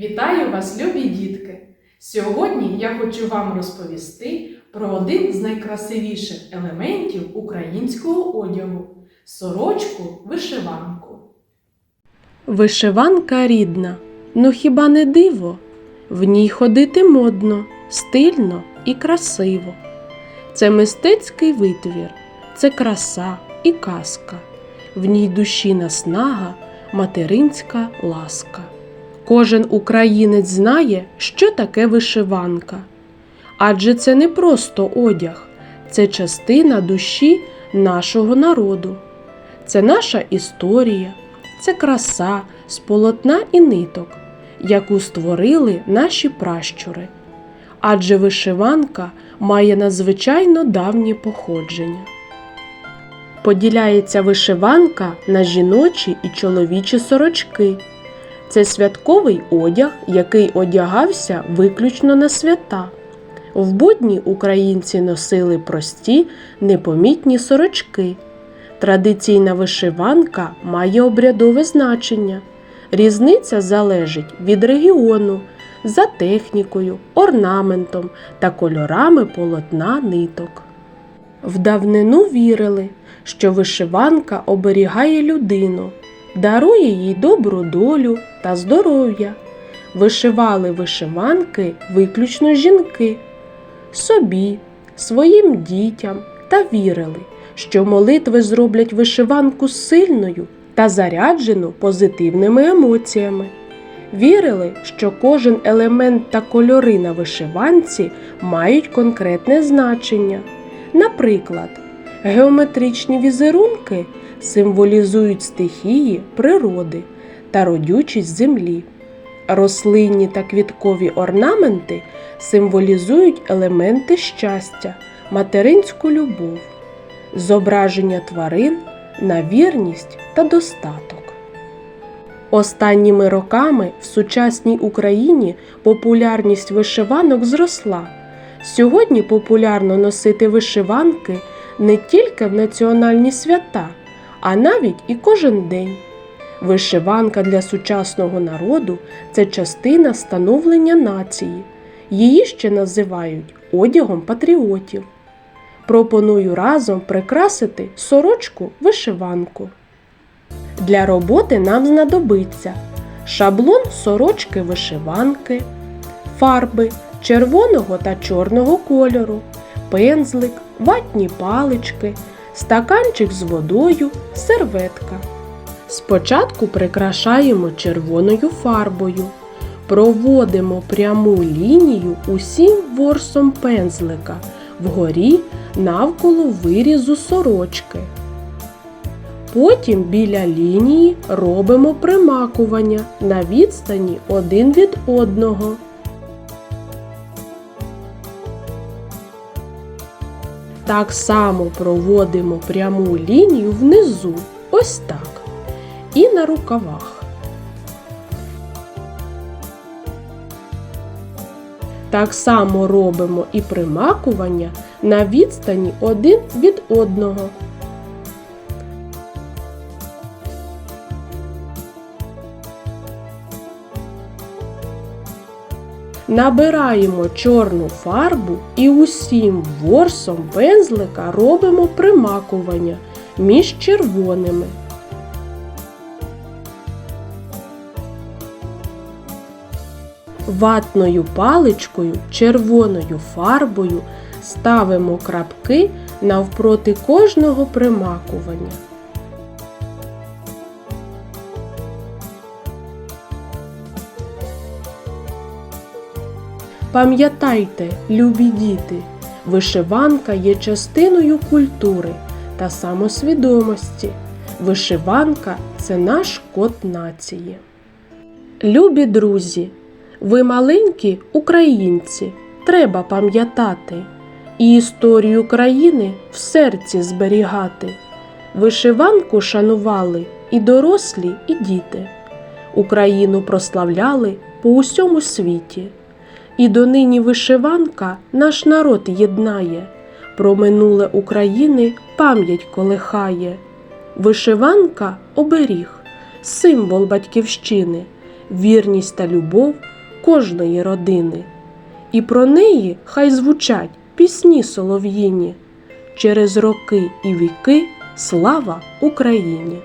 Вітаю вас, любі дітки! Сьогодні я хочу вам розповісти про один з найкрасивіших елементів українського одягу сорочку вишиванку. Вишиванка рідна, ну хіба не диво? В ній ходити модно, стильно і красиво. Це мистецький витвір, це краса і казка. В ній душі наснага, материнська ласка. Кожен українець знає, що таке вишиванка. Адже це не просто одяг, це частина душі нашого народу. Це наша історія, це краса з полотна і ниток, яку створили наші пращури. Адже вишиванка має надзвичайно давнє походження. Поділяється вишиванка на жіночі і чоловічі сорочки. Це святковий одяг, який одягався виключно на свята. В будні українці носили прості, непомітні сорочки. Традиційна вишиванка має обрядове значення. Різниця залежить від регіону, за технікою, орнаментом та кольорами полотна ниток. В давнину вірили, що вишиванка оберігає людину, дарує їй добру долю та здоров'я. Вишивали вишиванки виключно жінки, собі, своїм дітям та вірили, що молитви зроблять вишиванку сильною та заряджену позитивними емоціями. Вірили, що кожен елемент та кольори на вишиванці мають конкретне значення. Наприклад, геометричні візерунки символізують стихії природи та родючість землі. Рослинні та квіткові орнаменти символізують елементи щастя, материнську любов, зображення тварин на вірність та достаток. Останніми роками в сучасній Україні популярність вишиванок зросла. Сьогодні популярно носити вишиванки не тільки в національні свята, а навіть і кожен день. Вишиванка для сучасного народу це частина становлення нації. Її ще називають одягом патріотів. Пропоную разом прикрасити сорочку вишиванку. Для роботи нам знадобиться шаблон сорочки вишиванки, фарби червоного та чорного кольору, пензлик, ватні палички, стаканчик з водою, серветка. Спочатку прикрашаємо червоною фарбою. Проводимо пряму лінію усім ворсом пензлика вгорі навколо вирізу сорочки. Потім біля лінії робимо примакування на відстані один від одного. Так само проводимо пряму лінію внизу, ось так, і на рукавах. Так само робимо і примакування на відстані один від одного. Набираємо чорну фарбу і усім ворсом пензлика робимо примакування між червоними. Ватною паличкою червоною фарбою ставимо крапки навпроти кожного примакування. Пам'ятайте, любі діти, вишиванка є частиною культури та самосвідомості. Вишиванка це наш код нації. Любі друзі, ви маленькі українці, треба пам'ятати і історію країни в серці зберігати. Вишиванку шанували і дорослі, і діти. Україну прославляли по усьому світі. І донині вишиванка наш народ єднає, про минуле України пам'ять колихає. Вишиванка оберіг, символ батьківщини. вірність та любов кожної родини. І про неї хай звучать пісні солов'їні. Через роки і віки слава Україні!